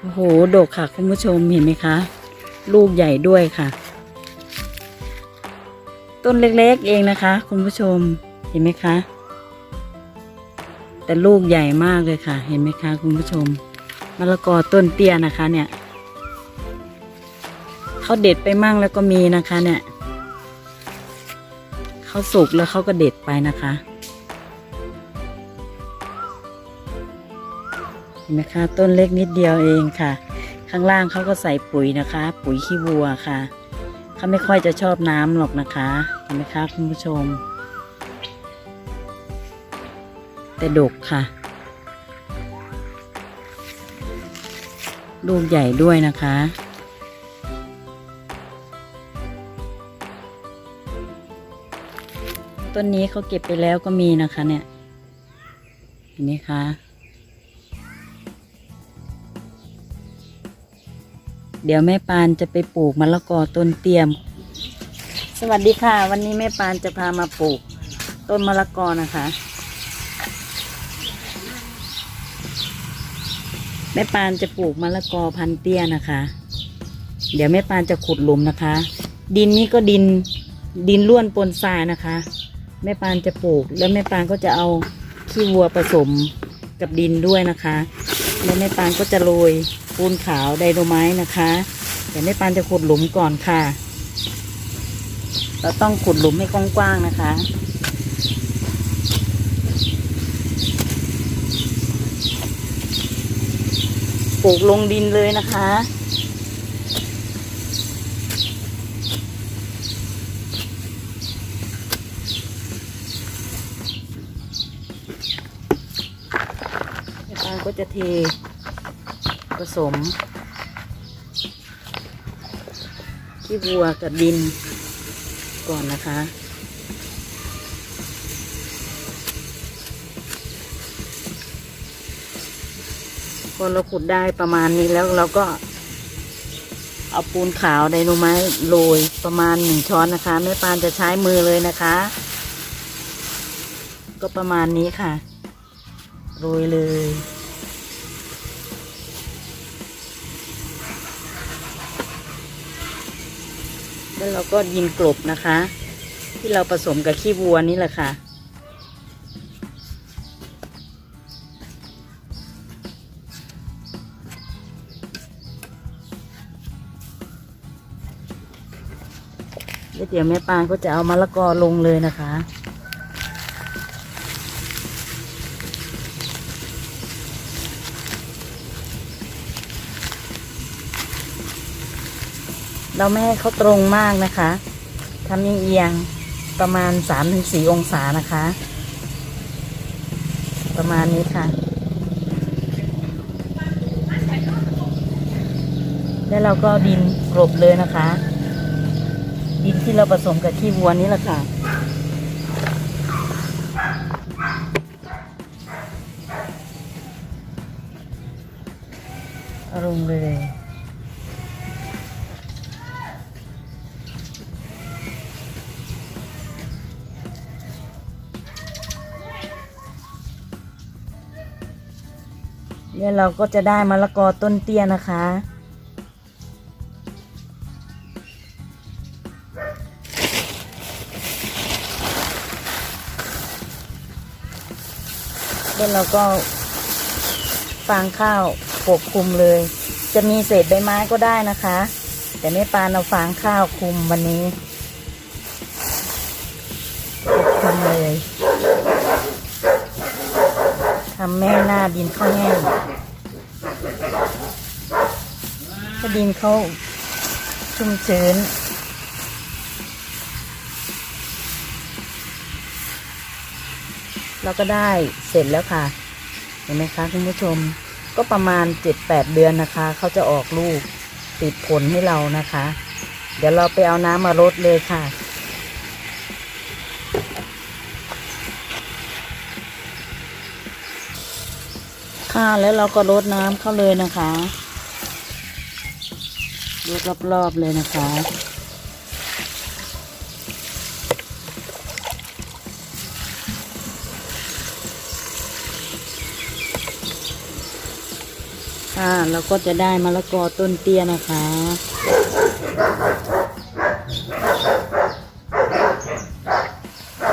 โอ้โหดกค่ะคุณผู้ชมเห็นไหมคะ ลูกใหญ่ด้วยค่ะ ต้นเล็กๆเองนะคะ คุณผู้ชมเห็นไหมคะ แต่ลูกใหญ่มากเลยค่ะ เห็นไหมคะ คุณผู้ชมมะละกอต้นเตี้ยนะคะ เนี่ยเขาเด็ดไปมั่งแล้วก็มีนะคะ เนี่ยเขาสุกแล้วเขาก็เด็ดไปนะคะ ห็นไหมคะต้นเล็กนิดเดียวเองค่ะ ข้างล่างเขาก็ใส่ปุ๋ยนะคะ ปุ๋ยขี้วัวค่ะเขาไม่ค่อยจะชอบน้ำหรอกนะคะเห็นไหมคะคุณผู้ชม แต่ดกค่ะลูกใหญ่ด้วยนะคะ ต้นนี้เขาเก็บไปแล้วก็มีนะคะเนี่ยเห็นไหมคะ เดี๋ยวแม่ปานจะไปปลูกมะละกอต้นเตรียม สวัสดีค่ะ วันนี้แม่ปานจะพามาปลูก ต้นมะละกอนะคะ แม่ปานจะปลูกมะละกอพันเตี้ยนะคะ เดี๋ยวแม่ปานจะขุดหลุมนะคะ ดินนี้ก็ดินดินล้วนปนทรายนะคะ แม่ปานจะปลูก แล้วแม่ปานก็จะเอาขี้วัวผสมกับดินด้วยนะคะ แล้วแม่ปานก็จะโรยปูนขาวไดโนไม้นะคะแต่แม่ปานจะขุดหลุมก่อนค่ะ เราต้องขุดหลุมให้กว้างๆนะคะปลูกลงดินเลยนะคะ แม่ปาน ก็จะเทผสมขี้วัวกับดินก่อนนะคะพอเราขุดได้ประมาณนี้แล้วเราก็ เอาปูนขาวไดโนไม้โรยประมาณหนึ่งช้อนนะคะแม่ปานจะใช้มือเลยนะคะ ก็ประมาณนี้ค่ะ โรยเลย แล้วเราก็ยิงกลบนะคะ ที่เราผสมกับขี้วัวนี่แหละค่ะ เดี๋ยวแม่ปานก็จะเอามะละกอลงเลยนะคะ เราไม่ให้เขาตรงมากนะคะทำเอียงๆประมาณสามถึงสี่องศานะคะ ประมาณนี้ค่ะ แล้วเราก็ดินกลบเลยนะคะ ดินที่เราผสมกับขี้วัวนี่แหละค่ะอาลงเลย เนี่ยเราก็จะได้มะละกอต้นเตี้ยนะคะ แล้วเราก็ฟางข้าวปกคลุมเลย จะมีเศษใบไม้ก็ได้นะคะ แต่ไม่ปานเอาฟางข้าวคลุมวันนี้ปกคลุมเลย ทำแม่หน้าดินข้าวแห้งถ้าดินเขาชุ่มชื้นเราก็ได้เสร็จแล้วค่ะ เห็นไหมคะคุณผู้ชมก็ประมาณเจ็ดแปดเดือนนะคะ เขาจะออกลูกติดผลให้เรานะคะ เดี๋ยวเราไปเอาน้ำมารดเลยค่ะ ค่ะแล้วเราก็รดน้ำเข้าเลยนะคะรดรอบๆเลยนะคะค่ะเราก็จะได้มะละกอต้นเตี้ยนะคะ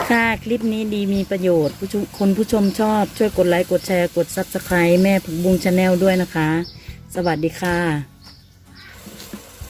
ค่ะคลิปนี้ดีมีประโยชน์ผู้ชมคนผู้ชมชอบช่วยกดไลค์ กดแชร์ กดซับสไคร b ์แม่ผักบุ้งชาแนลด้วยนะคะ สวัสดีค่ะ